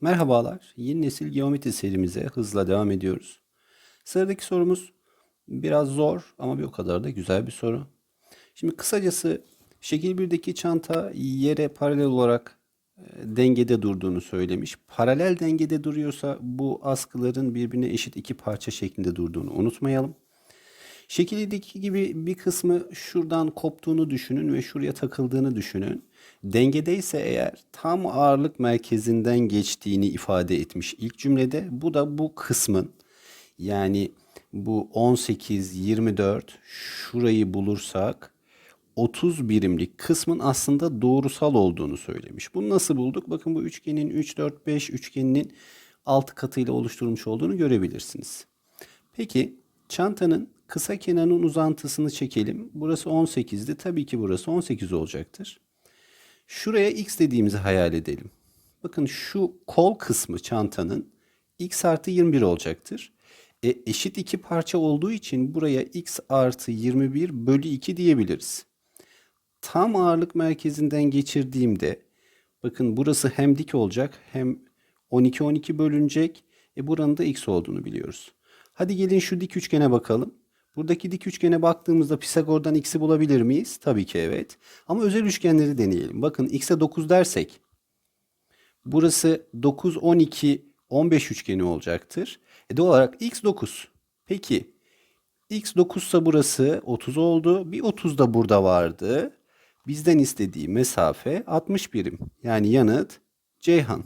Merhabalar, yeni nesil geometri serimize hızla devam ediyoruz. Sıradaki sorumuz biraz zor ama bir o kadar da güzel bir soru. Şimdi kısacası şekil 1'deki çanta yere paralel olarak e, dengede durduğunu söylemiş. Paralel dengede duruyorsa bu askıların birbirine eşit iki parça şeklinde durduğunu unutmayalım. Şekildeki gibi bir kısmı şuradan koptuğunu düşünün ve şuraya takıldığını düşünün. Dengedeyse eğer tam ağırlık merkezinden geçtiğini ifade etmiş ilk cümlede. Bu da bu kısmın yani bu 18, 24 şurayı bulursak 30 birimlik kısmın aslında doğrusal olduğunu söylemiş. Bunu nasıl bulduk? Bakın bu üçgenin 3, 4, 5 üçgeninin altı katıyla oluşturmuş olduğunu görebilirsiniz. Peki çantanın kısa kenarının uzantısını çekelim. Burası 18'di. Tabii ki burası 18 olacaktır. Şuraya x dediğimizi hayal edelim. Bakın şu kol kısmı çantanın x artı 21 olacaktır. E, eşit iki parça olduğu için buraya x artı 21 bölü 2 diyebiliriz. Tam ağırlık merkezinden geçirdiğimde bakın burası hem dik olacak hem 12 12 bölünecek. E buranın da x olduğunu biliyoruz. Hadi gelin şu dik üçgene bakalım. Buradaki dik üçgene baktığımızda Pisagor'dan x'i bulabilir miyiz? Tabii ki evet. Ama özel üçgenleri deneyelim. Bakın x'e 9 dersek burası 9, 12, 15 üçgeni olacaktır. E doğal olarak x 9. Peki x 9 ise burası 30 oldu. Bir 30 da burada vardı. Bizden istediği mesafe 60 birim. Yani yanıt Ceyhan.